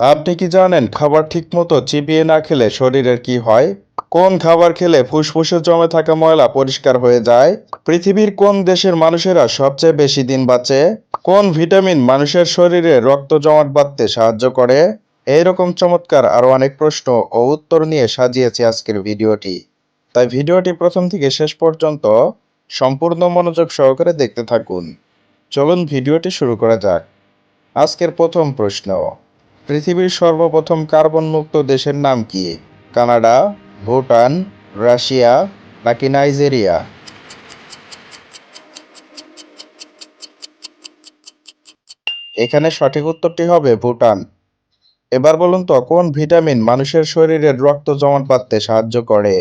আপনি কি জানেন খাবার ঠিকমতো চিবিয়ে না খেলে শরীরের কি হয়? কোন খাবার খেলে ফুসফুসে জমে থাকা ময়লা পরিষ্কার হয়ে যায়? পৃথিবীর কোন দেশের মানুষেরা সবচেয়ে বেশি দিন বাঁচে? কোন ভিটামিন মানুষের শরীরে রক্ত জমাট বাঁধতে সাহায্য করে? এইরকম চমৎকার আরও অনেক প্রশ্ন ও উত্তর নিয়ে সাজিয়েছি আজকের ভিডিওটি। তাই ভিডিওটি প্রথম থেকে শেষ পর্যন্ত সম্পূর্ণ মনোযোগ সহকারে দেখতে থাকুন। চলুন ভিডিওটি শুরু করা যাক। আজকের প্রথম প্রশ্ন। পৃথিবীর সর্বপ্রথম কার্বন মুক্ত দেশের নাম কি? কানাডা, ভুটান, রাশিয়া নাকি নাইজেরিয়া? এখানে সঠিক উত্তরটি হবে ভুটান। এবার বলুন তো, কোন ভিটামিন মানুষের শরীরের রক্ত জমাট বাঁধতে সাহায্য করে?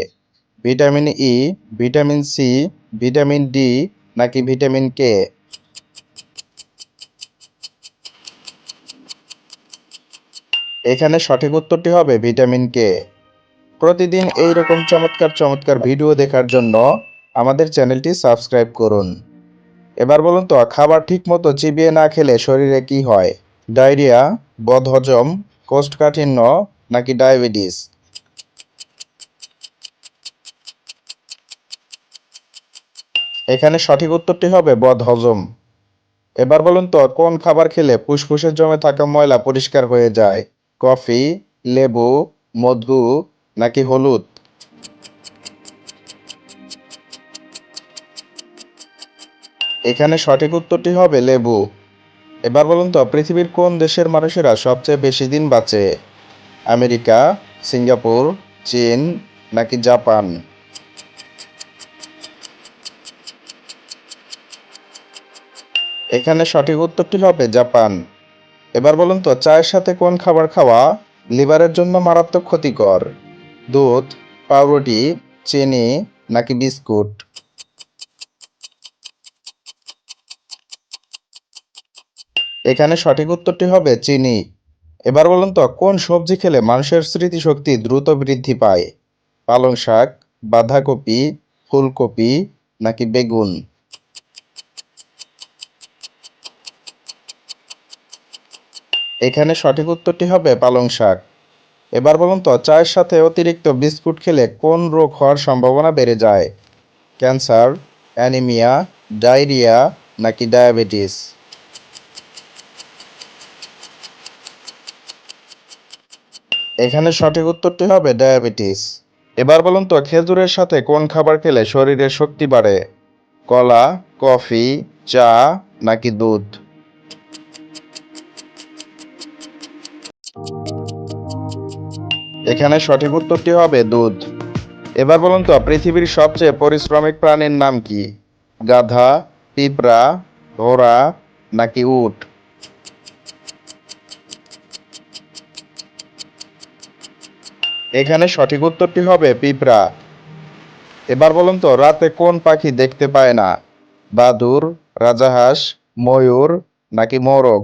Vitamin E vitamin C vitamin D নাকি ভিটামিন কে এখানে সঠিক উত্তরটি হবে ভিটামিন কে। প্রতিদিন এই রকম চমৎকার চমৎকার ভিডিও দেখার জন্য আমাদের চ্যানেলটি সাবস্ক্রাইব করুন। এবার বলুন তো, খাবার ঠিকমতো চিবিয়ে না খেলে শরীরে কি হয়? ডায়রিয়া, বদহজম, কোষ্ঠকাঠিন্য নাকি ডায়াবেটিস? এখানে সঠিক উত্তরটি হবে বদহজম। এবার বলুন তো, কোন খাবার খেলে ফুসফুসে জমে থাকা ময়লা পরিষ্কার হয়ে যায়? কফি, লেবু, মধু নাকি হলুদ? এখানে সঠিক উত্তরটি হবে লেবু। এবার বলুন তো, পৃথিবীর কোন দেশের মানুষেরা সবচেয়ে বেশি দিন বাঁচে? আমেরিকা, সিঙ্গাপুর, চীন নাকি জাপান? এখানে সঠিক উত্তরটি হবে জাপান। এবার বলুন তো, চায়ের সাথে কোন খাবার খাওয়া লিভারের জন্য মারাত্মক ক্ষতিকর? দুধ, পাউরুটি, চিনি নাকি বিস্কুট? এখানে সঠিক উত্তরটি হবে চিনি। এবার বলুন তো, কোন সবজি খেলে মানুষের স্মৃতিশক্তি দ্রুত বৃদ্ধি পায়? পালং শাক, বাঁধাকপি, ফুলকপি নাকি বেগুন? এখানে সঠিক উত্তরটি হবে পালং শাক। এবার বলুন তো, চায়ের সাথে অতিরিক্ত বিস্কুট খেলে কোন রোগ হওয়ার সম্ভাবনা বেড়ে যায়? ক্যান্সার, অ্যানিমিয়া, ডায়রিয়া নাকি ডায়াবেটিস? এখানে সঠিক উত্তরটি হবে ডায়াবেটিস। এবার বলুন তো, খেজুরের সাথে কোন খাবার খেলে শরীরে শক্তি বাড়ে? কলা, কফি, চা নাকি দুধ? এখানে সঠিক উত্তরটি হবে দুধ। এবার বলুন তো, পৃথিবীর সবচেয়ে পরিশ্রমিক প্রাণীর নাম কি? গাধা, পিঁপড়া ঘোড়া নাকি উট? এখানে সঠিক উত্তরটি হবে পিঁপড়া। এবার বলুন তো, রাতে কোন পাখি দেখতে পায় না? বাদুর, রাজাহাঁস, ময়ূর নাকি মোরগ?